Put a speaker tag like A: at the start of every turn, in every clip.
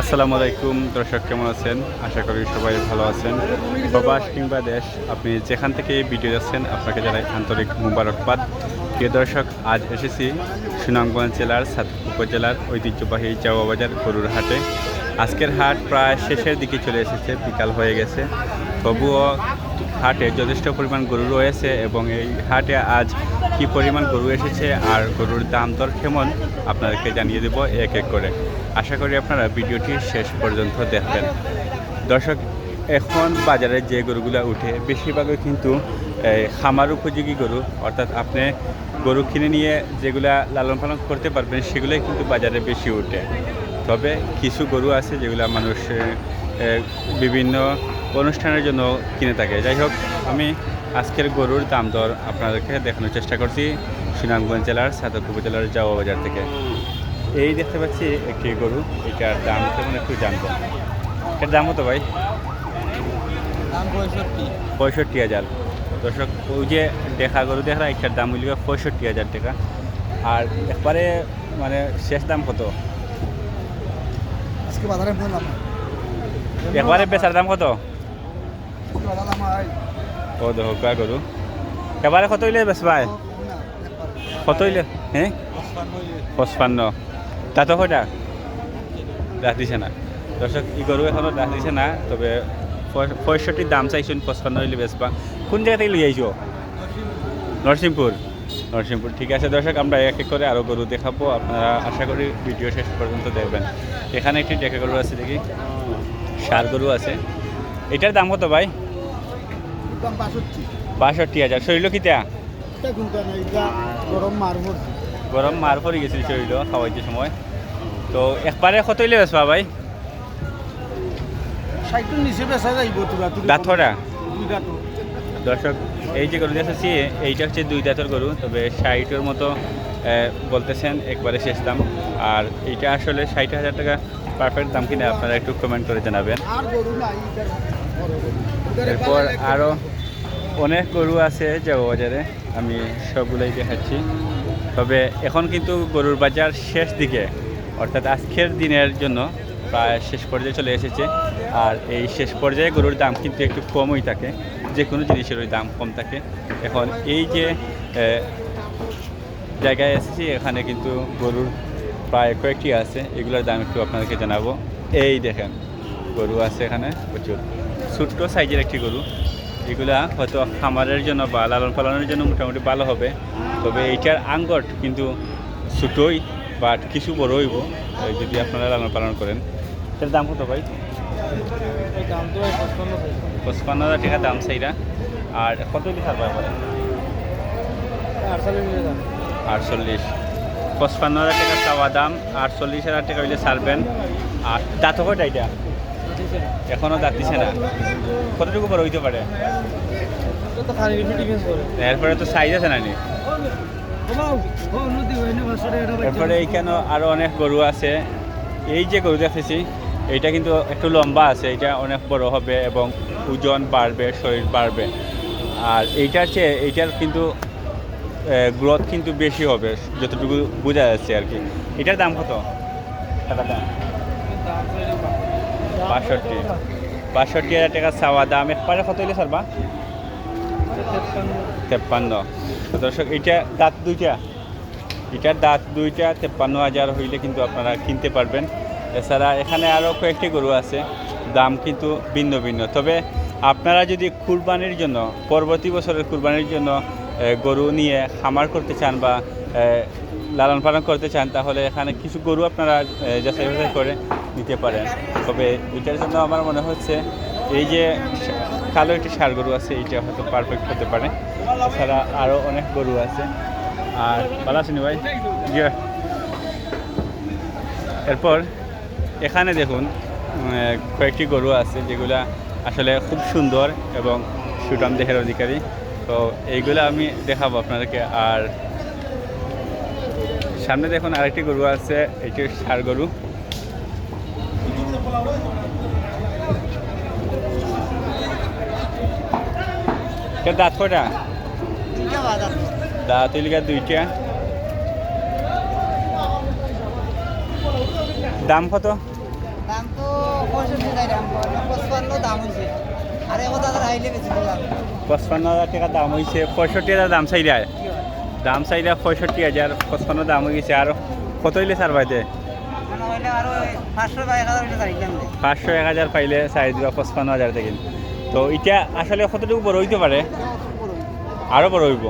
A: আসসালামু আলাইকুম, দর্শক কেমন আছেন? আশা করি সবাই ভালো আছেন। প্রবাস কিংবা দেশ, আপনি যেখান থেকে ভিডিও যাচ্ছেন আপনাকে জানাই আন্তরিক মুবারকবাদ। প্রিয় দর্শক, আজ এসেছি সুনামগঞ্জ জেলার সাত উপজেলার ঐতিহ্যবাহী চাওয়া বাজার গরুর হাটে। আজকের হাট প্রায় শেষের দিকে চলে এসেছে, বিকাল হয়ে গেছে। তবুও হাটে যথেষ্ট পরিমাণ গরু রয়েছে এবং এই হাটে আজ কি পরিমাণ গরু এসেছে আর গরুর দাম দর কেমন, আপনাদেরকে জানিয়ে দেব এক এক করে। আশা করি আপনারা ভিডিওটি শেষ পর্যন্ত দেখবেন। দর্শক, এখন বাজারে যে গরুগুলো উঠে, বেশিরভাগই কিন্তু খামার উপযোগী গরু। অর্থাৎ আপনি গরু কিনে নিয়ে যেগুলা লালন পালন করতে পারবেন, সেগুলোই কিন্তু বাজারে বেশি উঠে। তবে কিছু গরু আছে যেগুলা মানুষ বিভিন্ন অনুষ্ঠানের জন্য কিনে থাকে। যাই হোক আমি আজকের গরুর দাম দর আপনাদেরকে দেখানোর চেষ্টা করছি সুনামগঞ্জ জেলার সাতক উপজেলার জাওয়া বাজার থেকে। এই দেখতে পাচ্ছি একটি গরু এটার দাম কেমন একটু জানব। এটার দাম কত ভাই?
B: পঁয়ষট্টি।
A: হাজার। দর্শক ওই যে দেখা গরু দেখা একটার দাম হইল পঁয়ষট্টি হাজার টাকা। আর একবারে মানে শেষ দাম কত?
B: আজকে বাজারে
A: একবারে বেচার দাম কত? ও দেখো এবারে কত হইলে বেশ ভাই। কত হইলে হ্যাঁ পঁচপান্ন। তা তো কয়টা রাখ দিছে না। দর্শক ই গরু এখনও রাখ দিছে না তবে পঁয়- পঁয়ষট্টির দাম চাইছুন পঁচপান্ন হইলে বেশ বা কোন জায়গা থেকে লিয়ে আইছো নরসিংপুর নরসিংপুর ঠিক আছে। দর্শক আমরা এক এক করে আরও গরু দেখাবো। আপনারা আশা করি ভিডিও শেষ পর্যন্ত দেখবেন। এখানে একটি ডেকে গরু আছে দেখি। সার গরু আছে। এটার দাম কত ভাই?
B: বাষট্টি।
A: হাজার। শরীর কিতা
B: গরম
A: মার পড়ে গেছিল শরীর খাওয়াইতে সময়। তো একবারে কত হইলে বেসবা ভাই? দাঁতরা দর্শক এই যে গরু দেখাচ্ছি এইটা হচ্ছে দুই দাঁতের গরু তবে ষাটের মতো বলতেছেন একবারে শেষ দাম। আর এইটা আসলে ষাট হাজার টাকা পারফেক্ট দাম কিনা আপনারা একটু কমেন্ট করে জানাবেন। এরপর আরও অনেক গরু আছে যাব বাজারে, আমি সবগুলোই দেখাচ্ছি। তবে এখন কিন্তু গরুর বাজার শেষ দিকে, অর্থাৎ আজকের দিনের জন্য প্রায় শেষ পর্যায়ে চলে এসেছে। আর এই শেষ পর্যায়ে গরুর দাম কিন্তু একটু কমই থাকে, যে কোনো জিনিসেরই দাম কম থাকে। এখন এই যে জায়গায় এসেছি, এখানে কিন্তু গরুর প্রায় কয়েকটি আছে, এগুলোর দাম একটু আপনাদেরকে জানাব। এই দেখেন, গরু আছে এখানে প্রচুর। ছোট্ট সাইজের একটি গরু। এগুলা হয়তো খামারের জন্য বা লালন পালনের জন্য মোটামুটি ভালো হবে। তবে এইটার আঙ্গট কিন্তু ছোটোই বাট কিছু বড় হইব যদি আপনারা লালন পালন করেন। এটার দাম কত ভাই?
B: পঁচপান্ন
A: হাজার টাকা দাম সেইটা আর কত পাই বলেন
B: আটচল্লিশ।
A: পঁচপান্ন হাজার টাকা চাওয়া দাম, আটচল্লিশ হাজার টাকা হইলে ছাড়বেন। আর দাঁত কয়টা এটা? এখনও দাঁত দিছে না। কতটুকু বড় হইতে পারে? এরপরে তো সাইজ আছে না এরপরে এইখানে আরও অনেক গরু আছে। এই যে গরু দেখেছি এইটা কিন্তু একটু লম্বা আছে। এটা অনেক বড় হবে এবং ওজন বাড়বে, শরীর বাড়বে। আর এইটার চেয়ে এইটার কিন্তু গ্রোথ কিন্তু বেশি হবে, যতটুকু বোঝা যাচ্ছে আর কি। এটার দাম কত? টাকাটা? বাষট্টি। বাষট্টি হাজার টাকা চাওয়া দাম একবারে কত হইলে স্যার বা? তেপ্পান্ন। দর্শক, এইটা দাঁত দুইটা। এটার দাঁত দুইটা, তেপ্পান্ন হাজার হইলে কিন্তু আপনারা কিনতে পারবেন। এছাড়া এখানে আরও কয়েকটি গরু আছে, দাম কিন্তু ভিন্ন ভিন্ন। তবে আপনারা যদি কুরবানির জন্য, পরবর্তী বছরের কুরবানির জন্য গরু নিয়ে খামার করতে চান বা লালন পালন করতে চান, তাহলে এখানে কিছু গরু আপনারা যাচাই বাছাই করে নিতে পারেন। তবে এটার জন্য আমার মনে হচ্ছে, এই যে কালো একটি সার গরু আছে এইটা হয়তো পারফেক্ট হতে পারে। এছাড়া আরও অনেক গরু আছে। আর ভালো আছেন ভাই? এরপর, এখানে দেখুন কয়েকটি গরু আছে, যেগুলা আসলে খুব সুন্দর এবং সুটাম দেহের অধিকারী। তো এইগুলো আমি দেখাবো আপনাদেরকে। আর সামনে দেখুন আরেকটি গরু আছে এটি সার গরু। দাঁত কটা দাঁত হইলিকা দুইটা। দাম কত?
C: দাম তো পঁচপান্ন হাজার
A: টাকা দাম হয়েছে পঁয়ষট্টি হাজার দাম চাইরা দাম চাইরা পঁয়ষট্টি হাজার, পঁচপান্ন দাম হয়ে গেছে। আর কত হইলে বাইতে
C: মানে পাঁচশো এক হাজার চাই
A: পাইলে চাই দিবা, পঁচপান্ন হাজার থেকে তো এটা আসলে কতটুকু বড় হইতে পারে? আরও বড় হইব।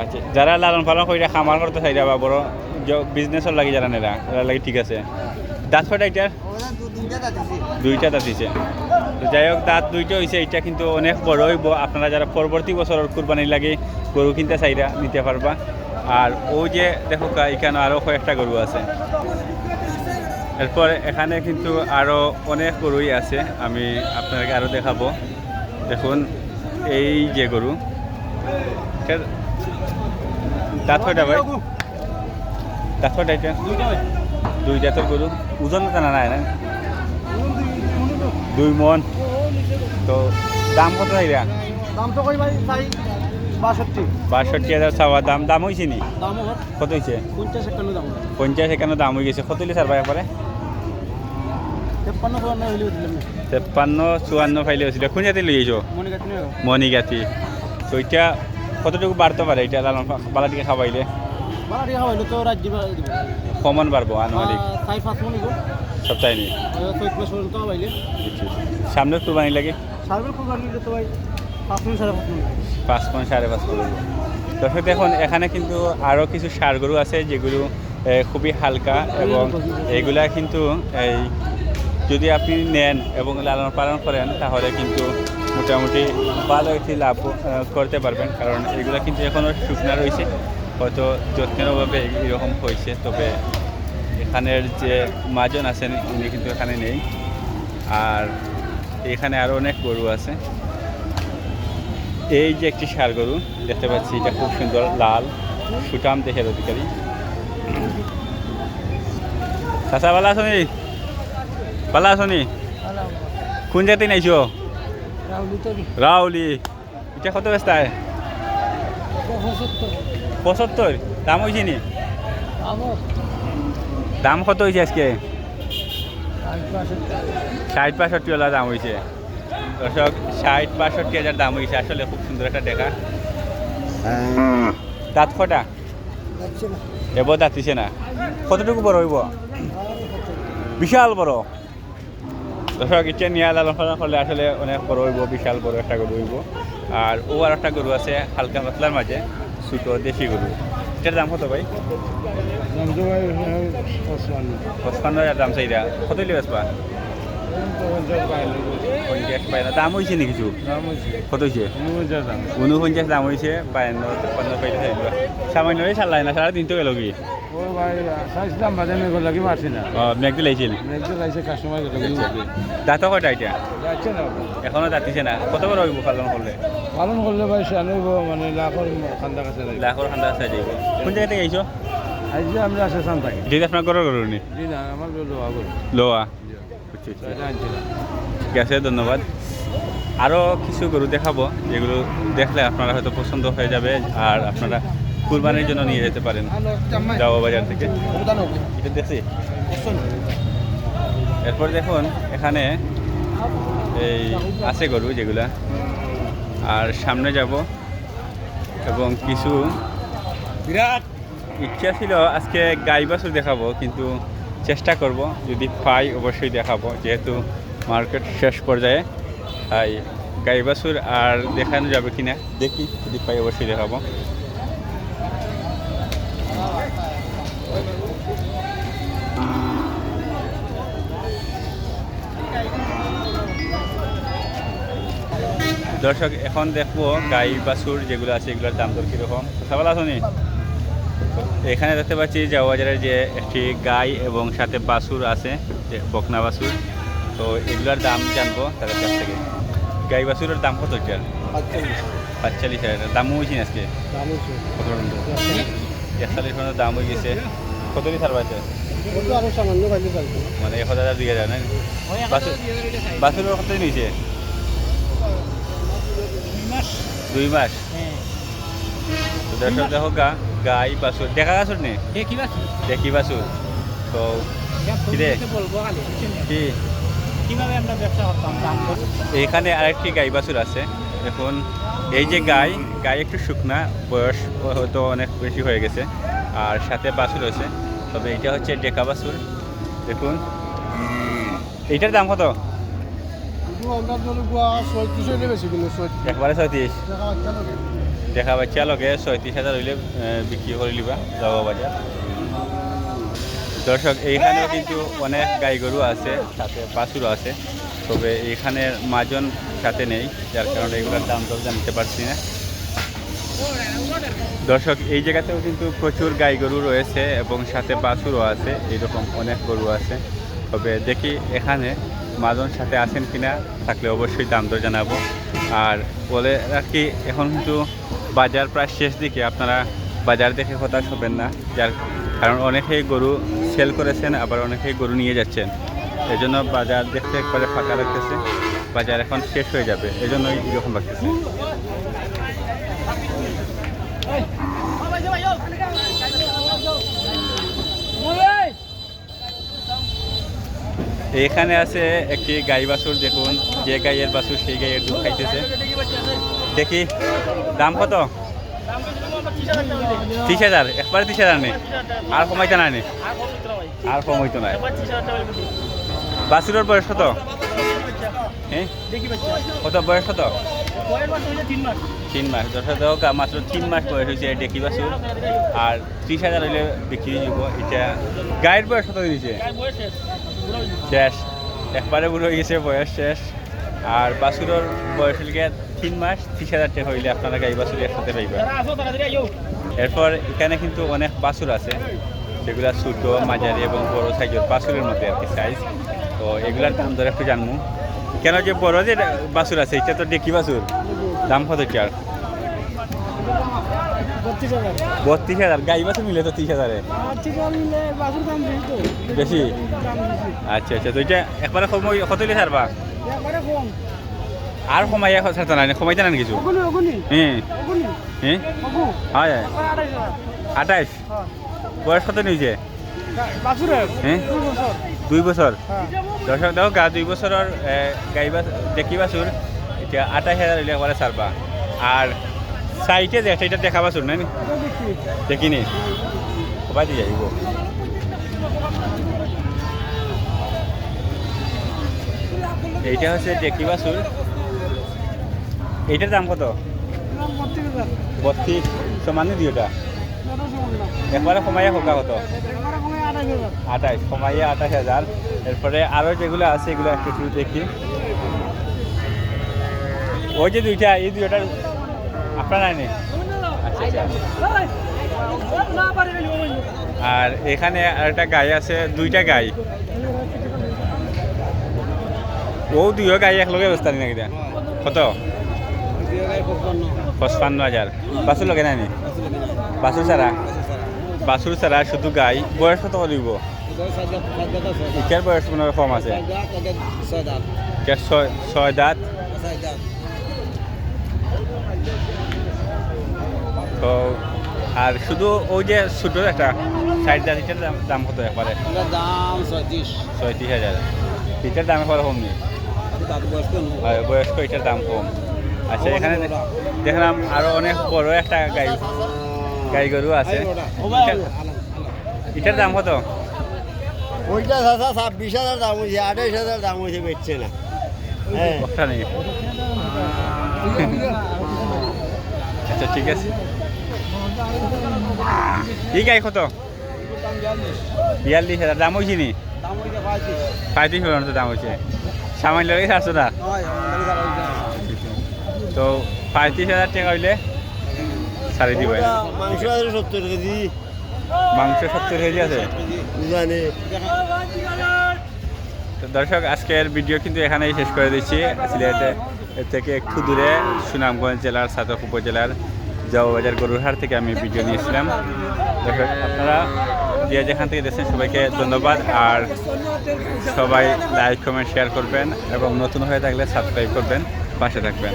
A: আচ্ছা যারা লালন পালন করে খামার করতে চাইরা বা বড় বিজনেসর লাগি যারা নেরা এরা লাগি ঠিক আছে। দাঁত ছয়টা এটার
C: দুইটা
A: দাঁত দিছে। যাই হোক, দাঁত দুইটা হয়েছে এটা কিন্তু অনেক বড় হইব। আপনারা যারা পরবর্তী বছরের কুরবানির লাগে গরু কিনতে চাইরা নিতে পারবা। আর ওই যে দেখো এখানে আরও কয়েকটা গরু আছে। এরপর এখানে কিন্তু আরও অনেক গরুই আছে, আমি আপনাকে আরও দেখাবো। দেখুন, এই যে গরু। দাঁত কয়টা ভাই? দাঁত কয়টা এটা? দুই দাঁতের গরু। ওজন জানা নাই না? দুই মন তো দাম কত চাইরা
B: দাম তো কই ভাই চাই বাষট্টি
A: বাষট্টি হাজার চাওয়া দাম দাম হয়েছে নি কত হয়েছে
B: পঞ্চাশ একান্ন দাম
A: পঞ্চাশ একান্ন দাম হয়ে গেছে কত হইলে সার একবারে
B: তেপ্পান্ন চুয়ান্ন
A: ফাইলে হয়েছিল কোন জাতি
B: মনে কাটি না
A: মণিগাতি তো এটা কতটুকু বাড়তে পারে এটা লালন বালাটিকে খাওয়াইলে
B: বাড়া হইল তো রাজ্য
A: কমন বাড়বো আনুমানিক।
B: পাঁচ মন
A: সপ্তাহে নি
B: চৈত মাস পর্যন্ত পাইলে
A: সামনে কুরবানি লাগে?
B: কোরবানি তো ভাই পাঁচ মন সাড়ে পাঁচ মন
A: পাঁচ সাড়ে পাঁচ দর্শক দেখুন এখানে কিন্তু আরও কিছু সার গরু আছে যেগুলো খুবই হালকা এবং এইগুলা কিন্তু এই যদি আপনি নেন এবং লালন পালন করেন তাহলে কিন্তু মোটামুটি ভালো একটি লাভ করতে পারবেন। কারণ এগুলা কিন্তু এখনও শুকনা রয়েছে। হয়তো যত্নের অভাবে এরকম হয়েছে তবে এখানের যে মাজন আছেন উনি কিন্তু এখানে নেই। আর এখানে আরও অনেক গরু আছে। এই যে একটি ষাড় গরু দেখতে পাচ্ছি এটা খুব সুন্দর লাল সুটাম দেহের অধিকারী। চাচা ভালো আছনি ভালো আছনি কোন জাতি নাইছো? রাউলি এটা কত বেস্তায় পঁচাত্তর। দাম হয়েছে নি? দাম কত হয়েছে আজকে? ষাট বাষট্টি ওলা দাম হয়েছে দর্শক ষাট বাষট্টি হাজার দাম হয়েছে আসলে খুব সুন্দর একটা দেখা। দাঁত কটা এবার দাঁতিছে না। কতটুকু বড় হইব? বিশাল বড়। দর্শক ইচ্ছে নিয়ে লালন পালন করলে আসলে অনেক বড় হইব বিশাল বড় একটা গরু হইব। আর ও আর একটা গরু আছে হালকা পাতলার মাঝে। ছোটো দেশি গরু। এটার দাম কত ভাই?
B: পঁচপান্ন।
A: হাজার দাম চাইরা। কত লিয়ে বেসবা পঞ্চাশ পায় না। দাম হয়েছে নি কিছু?
B: দাম
A: কত হয়েছে ঊনপঞ্চাশ দাম। হয়েছে বায়ান্ন তেপ্পান্ন পাইলে সামান্য চালাই না সারা দিন তো গেল কি?
B: ও ভাই চাইছিলাম বাজার মেঘ লাগি মারছি না।
A: ও মেঘ লাগিছিল?
B: মেঘ লাগছে কাস্টমার
A: দাঁত কয়টা এটা
B: যাচ্ছে না।
A: এখনও দাঁতিছে না। কত হইব পালন করলে
B: পালন করলে ভাই সানব মানে লাখর খান্দা কাছে
A: লাখর খান্দা আছে যাইব কোন জায়গা থেকে আইছো
B: আজ আমরা আসে চান থাকি
A: যেটা আপনার ঘরের নি?
B: জি না আমার
A: লোয়া বুঝছি।
B: আনছিলাম
A: ঠিক আছে ধন্যবাদ। আরও কিছু গরু দেখাবো যেগুলো দেখলে আপনারা হয়তো পছন্দ হয়ে যাবে আর আপনারা কুরবানির জন্য নিয়ে যেতে পারেন যাওয়া বাজার থেকে। এটা দেখছি। এরপর দেখুন, এখানে এই আছে গরু যেগুলা। আর সামনে যাব এবং কিছু
B: বিরাট
A: ইচ্ছা ছিল আজকে গাই বাছুর দেখাবো, কিন্তু চেষ্টা করব। যদি পাই, অবশ্যই দেখাবো। যেহেতু মার্কেট শেষ পর্যায়ে, তাই গাই বাছুর আর দেখানো যাবে কিনা, দেখি। যদি পাই, অবশ্যই দেখাবো। দর্শক এখন দেখব গাই বাছুর যেগুলো আছে এগুলোর দাম দর কীরকম। কথা বলা শুনি এখানে দেখতে পাচ্ছি জাওয়া বাজারের যে একটি গাই এবং সাথে বাছুর আছে যে বকনা বাছুর তো এগুলোর দাম জানব তাদের কাছ থেকে। গাই বাছুরের দাম কত এটার পাঁচচল্লিশ হাজার। দাম হয়েছে না আজকে কত একচল্লিশ পর্যন্ত দাম হয়ে গেছে। কত লিটার
B: চলছে।
A: মানে এক হাজার দুই হাজার না বাছুর বাছুরের কত নিয়েছে দুই মাস। তো দর্শক দেখো গা গাই বাছুর। দেখা গাছুর নেই
B: দেখি বাকি
A: দেখি বাছুর। তো কি রে?
B: বলব
A: কি?
B: কীভাবে আমরা ব্যবসা করতাম
A: এখানে আরেকটি গাই বাছুর আছে। দেখুন এই যে গাই গাই একটু শুকনা বয়স হয়তো অনেক বেশি হয়ে গেছে আর সাথে বাছুর আছে তবে এটা হচ্ছে ডেকা বাছুর। দেখুন এইটার দাম কত
B: আমরা ধরো গোয়া ছয়ত্রিশ হইলে বেশি কিলো ছয়ত্রিশ
A: একবারে ছয়ত্রিশ। দেখা বাচ্চা লগে ছয়ত্রিশ হাজার হইলে বিক্রি করে যাওয়া বাজার। দর্শক, এইখানেও কিন্তু অনেক গাই গরু আছে, সাথে বাছুরও আছে। তবে এইখানের মাজন সাথে নেই, যার কারণে এগুলোর দাম দর জানতে পারছি না। দর্শক, এই জায়গাতেও কিন্তু প্রচুর গাই গরু রয়েছে এবং সাথে বাছুরও আছে, এইরকম অনেক গরু আছে। তবে দেখি এখানে মাজন সাথে আছেন কিনা থাকলে অবশ্যই দাম দর জানাব। আর বলে রাখি, এখন কিন্তু বাজার প্রায় শেষ দিকে। আপনারা বাজার দেখে হতাশ হবেন না। যার কারণ অনেকেই গরু সেল করেছেন, আবার অনেকেই গরু নিয়ে যাচ্ছেন। এজন্য বাজার দেখতে একবারে ফাঁকা রাখতেছে বাজার এখন শেষ হয়ে যাবে। এজন্যই এরকম রাখতেছে এখানে আছে একটি গাই বাছুর, দেখুন, যে গাইয়ের বাছুর সেই গাইয়ের দুধ খাইতেছে। দেখি, দাম কত? ত্রিশ হাজার, একবারে ত্রিশ হাজার নেই। আর কমাইতে না? নেই আর কমাইতো না বাছুরের বয়স কত? হ্যাঁ কত বয়স কত? তিন মাস। হাজার মাত্র তিন মাস বয়স হয়েছে ডেকি বাছুর। আর ত্রিশ হাজার হইলে বিক্রি যাব এটা গায়ের বয়স কত দিয়েছে শেষ। একবারে বুড়ো হয়ে গেছে, বয়স শেষ। আর বাছুরের বয়স হইলে তিন মাস, ত্রিশ হাজার টাকা হইলে আপনারা গাই বাছুর একসাথে পাইবেন। এরপর এখানে কিন্তু অনেক বাছুর আছে, যেগুলা ছোটো, মাঝারি এবং বড় সাইজের বাছুরের মধ্যে আর কি সাইজ তো এগুলার দাম ধরে একটু জানব। কেন যে বড় যে বাছুর আছে, এটা তো ডেকি বাছুর দাম কত আর
B: বত্রিশ হাজার।
A: গাই বাছুর মিলে তো ত্রিশ হাজারে।
B: বেশি
A: আচ্ছা আচ্ছা। তো এটা একবারে সময় কত হইলে ছাড়বা? আর কমাইয়া ছাড়তে না কমাইতে না কিছু? হ্যাঁ হ্যাঁ। হয় আঠাইশ বয়স কত নিয়েছে? হ্যাঁ?
B: দুই বছর। হ্যাঁ।
A: দর্শক দেখো গা দুই বছরের গাই বাছ দেখি বাছুর এতিয়া আঠাইশ হাজার হইলে একবারে ছাড়বা। আর সাইটে এটা দেখা বাছুর নাই
B: এটা বিক্রি
A: দেখিনি। কবাই দিয়ে যাইব। এইটা হচ্ছে দেখিবা বাছুর এইটার দাম কত?
B: বত্রিশ।
A: সমানে দিওটা
B: এটা।
A: একবারে কমাইয়া হোকা কত? আঠাইশ। কমাইয়া আঠাশ হাজার। এরপরে আরও যেগুলো আছে, এগুলো একটু দেখি। ওই যে দুইটা, এই দুইটা আপনার নাই আচ্ছা আচ্ছা। আর এখানে আরেকটা গাই আছে দুইটা গাই। ও দুইও গাই একলগে অবস্থা নাকি কত? পঁচপান্ন হাজার। বাছুর লগে নাই নি? বাছুর ছাড়া? বাছুর ছাড়া শুধু গাই। বয়স কত দিব ইটার বয়স মনে কম আছে। ছয় দাঁত। তো আর শুধু ওই যে ছোটো একটা সাইড দাঁত এটার দাম দাম কত একবারে?
C: দাম ছয়ত্রিশ।
A: ছয়ত্রিশ হাজার। এটার দাম একবারে কম নেই। বয়স্ক এটার দাম কম। আচ্ছা এখানে দেখলাম আরও অনেক বড় একটা গাই গাই গরু আছে। এটার- দাম কত?
C: ওইটা দাদা ছাব্বিশ হাজার দাম হয়েছে আঠাইশ হাজার দাম হয়েছে বেচছে না। হ্যাঁ।
A: একটা নেই আচ্ছা ঠিক আছে। এই গাই কত? বিয়াল্লিশ হাজার দাম হয়েছে নি?
C: পঁয়ত্রিশ
A: পর্যন্ত দাম হয়েছে সামান্য লাগে সাতশো না তো পঁয়ত্রিশ হাজার টাকা হইলে সারি দিব।
C: মাংস সত্তর কেজি
A: মাংস সত্তর কেজি আছে। তো দর্শক আজকের ভিডিও কিন্তু এখানেই শেষ করে দিচ্ছি। সিলেটে থেকে একটু দূরে সুনামগঞ্জ জেলার সাতক উপজেলার জবাবাজার গরুরহাট থেকে আমি ভিডিও নিয়েছিলাম। দেখো, আপনারা যে যেখান থেকে দেখছেন সবাইকে ধন্যবাদ। আর সবাই লাইক কমেন্ট শেয়ার করবেন এবং নতুন হয়ে থাকলে সাবস্ক্রাইব করবেন, পাশে থাকবেন।